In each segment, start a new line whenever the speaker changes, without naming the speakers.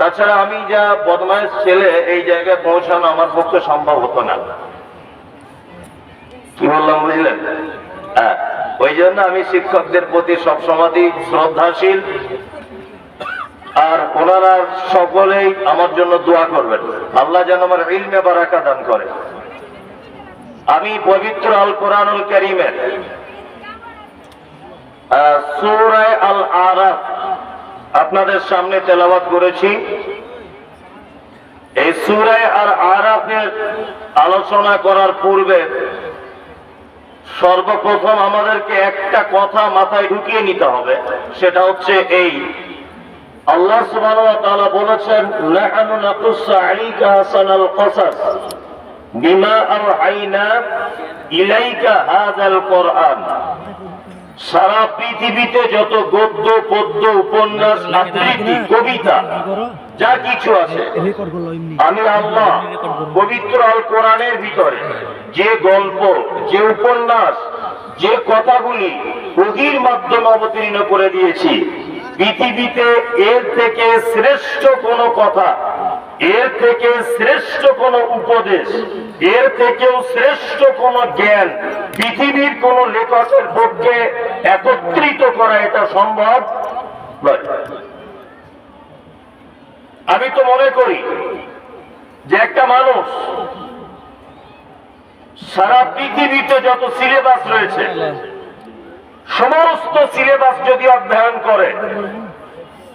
তাছাড়া আমি যা বদমাইশ ছেলে এই জায়গায় পৌঁছানো আমার পক্ষে সম্ভব হতো না। কি বললাম বুঝলেন? হ্যাঁ ওই জন্য আমি শিক্ষকদের প্রতি সবসময় শ্রদ্ধাশীল। আর ওনারা সকলেই আমার জন্য দোয়া করবেন। আল্লাহ যেন আমার ইলমে বারাকা দান করে। আমি পবিত্র আল কোরআনুল করিমের সুরায় আল আরাফ আপনাদের সামনে তেলাবাত করেছি। এই সুরায় আর আরাফের আলোচনা করার পূর্বে সর্বপ্রথম আমাদেরকে একটা কথা মাথায় ঢুকিয়ে নিতে হবে, সেটা হচ্ছে এই। আল্লাহ সুবহানাহু বলেছেন লাহানু নাকুসু আলাইকা ইলাইকা হাযাল কোরআন। সারা পৃথিবীতে যত গদ্য পদ্য উপন্যাস আবৃত্তি কবিতা যা কিছু আছে আমি আল্লাহ পবিত্র আল কোরআনের ভিতরে যে গল্প যে উপন্যাস যে কথাগুলি ওহির মাধ্যমে অবতীর্ণ করে দিয়েছি পৃথিবীতে এর থেকে শ্রেষ্ঠ কোনো কথা এর থেকে শ্রেষ্ঠ কোনো উপদেশ এর থেকেও শ্রেষ্ঠ কোনো জ্ঞান পৃথিবীর কোন লেখকের পক্ষে একত্রিত করা এটা সম্ভব আমি তো মনে করি যে একটা মানুষ সারা পৃথিবীতে যত সিলেবাস রয়েছে, সমস্ত সিলেবাস যদি অধ্যয়ন করে,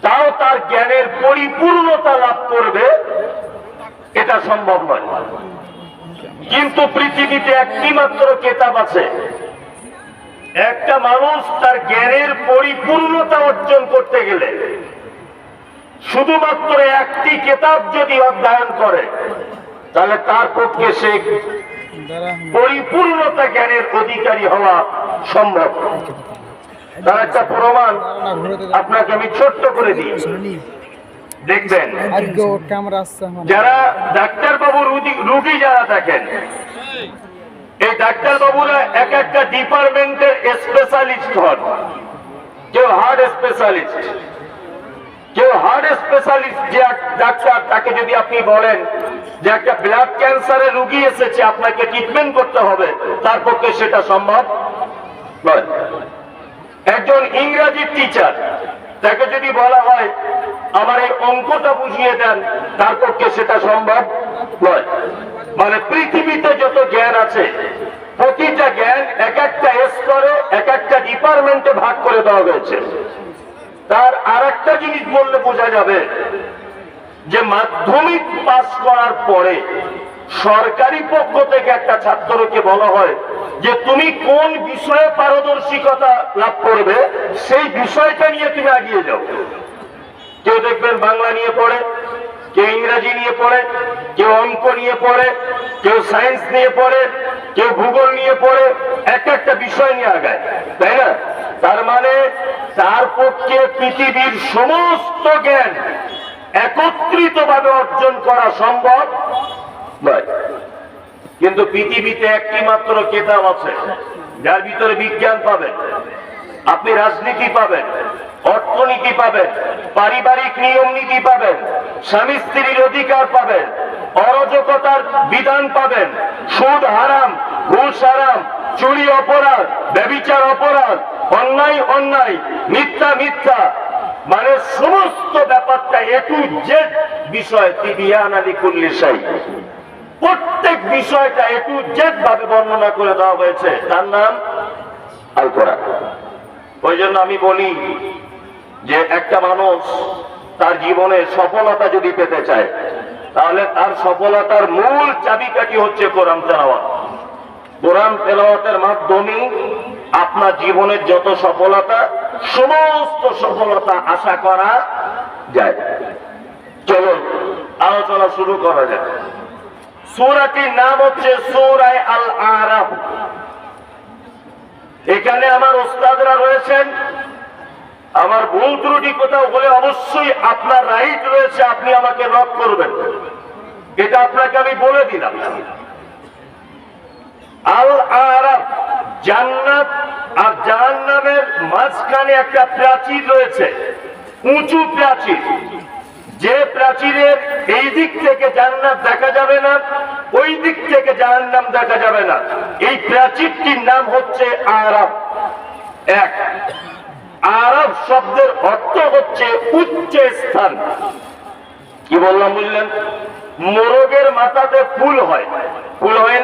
তাও তার জ্ঞানের পরিপূর্ণতা লাভ করবে, এটা সম্ভব নয়। কিন্তু পৃথিবীতে একটি মাত্র কেতাব আছে। একটা মানুষ তার জ্ঞানের পরিপূর্ণতা অর্জন করতে গেলে শুধুমাত্র একটি কেতাব যদি অধ্যয়ন করে, তাহলে তার পক্ষে সে পরিপূর্ণতা জ্ঞানের অধিকারী হওয়া সম্ভব। তার একটা প্রমাণ আপনাকে আমি ছোট্ট করে দিই। দেখবেন। যারা ডাক্তার বাবু রুগী যারা দেখেন এই ডাক্তার বাবুরা এক একটা ডিপার্টমেন্টের স্পেশালিস্ট হন। কেউ হার্ট স্পেশালিস্ট কেউ হার্ট স্পেশালিস্ট যে ডাক্তার তাকে যদি আপনি বলেন যে একটা ব্লাড ক্যান্সারের রুগী এসেছে আপনাকে ট্রিটমেন্ট করতে হবে তার পক্ষে সেটা সম্ভব নয়। একজন ইংরাজির টিচার তাকে যদি বলা হয়, আমার এই অঙ্কটা বুঝিয়ে দেন তার পক্ষে সেটা সম্ভব? নয়। মানে পৃথিবীতে যত জ্ঞান আছে, প্রতিটা জ্ঞান এক একটা স্তরে, এক একটা ডিপার্টমেন্টে ভাগ করে দেওয়া হয়েছে। তার আর একটা জিনিস বললে বোঝা যাবে যে মাধ্যমিক পাস করার পরে সরকারি পক্ষ থেকে একটা ছাত্রকে বলা হয় যে তুমি কোন বিষয়ে পারদর্শিকতা লাভ করবে, সেই বিষয়টা নিয়ে তুমি এগিয়ে যাও। কেউ দেখবেন বাংলা নিয়ে পড়ে, কেউ ইংরাজি নিয়ে পড়ে, কেউ অঙ্ক নিয়ে পড়ে, কেউ সায়েন্স নিয়ে পড়ে, কেউ ভূগোল নিয়ে পড়ে, এক একটা বিষয় নিয়ে আগায়, তাই না? তার মানে তার পক্ষে পৃথিবীর সমস্ত জ্ঞান একত্রিত ভাবে অর্জন করা সম্ভব নয়। কিন্তু পৃথিবীতে একটি মাত্র কেতাব আছে, যার ভিতরে বিজ্ঞান পাবেন, আপনি রাজনীতি পাবেন, অর্থনীতি পাবেন, পারিবারিক নিয়ম নীতি পাবেন, স্বামী স্ত্রীর অধিকার পাবেন, অরাজকতার বিধান পাবেন, সুদ হারাম, ঘুষ হারাম, চুরি অপরাধ, ব্যবিচার অপরাধ, অন্যায় অন্যায়, মিথ্যা মিথ্যা মানে সমস্ত ব্যাপারটা এ টু বিষয় তিবিয়ান আলী কুল্লিশাই প্রত্যেক বিষয়টা একটু জেড ভাবে বর্ণনা করে দেওয়া হয়েছে। তার নাম আল কোরআন। ওই জন্য আমি বলি যে একটা মানুষ তার জীবনে সফলতা যদি পেতে চায়, তাহলে তার সফলতার মূল চাবিকাঠি হচ্ছে কোরআন তেলাওয়াত। কোরআন তেলাওয়াতের মাধ্যমে আপনার জীবনের যত সফলতা, সমস্ত সফলতা আশা করা যায়। চলুন, আলোচনা শুরু করা যায় সূরাটির নাম হচ্ছে সূরায়ে আল আরাফ এখানে আমার ওস্তাদরা রয়েছেন। আমার ভুল ত্রুটি কোথাও বলে অবশ্যই আপনার রাইট রয়েছে, আপনি আমাকে লক করবেন। এটা আপনাকে আমি বলে দিলাম। আল আরাফ জান্নাত আর জাহান্নামের মাঝখানে একটা প্রাচীর রয়েছে। উঁচু প্রাচীর। যে প্রাচীরের এই দিক থেকে জান্নাত দেখা যাবে না, ওই দিক থেকে জাহান্নাম দেখা যাবে না। এই প্রাচীরটির নাম হচ্ছে আরব। এক, আরব শব্দের অর্থ হচ্ছে উচ্চ স্থান। কি বললাম বললেন মোরগের মাথাতে ফুল হয়। ফুল হয়?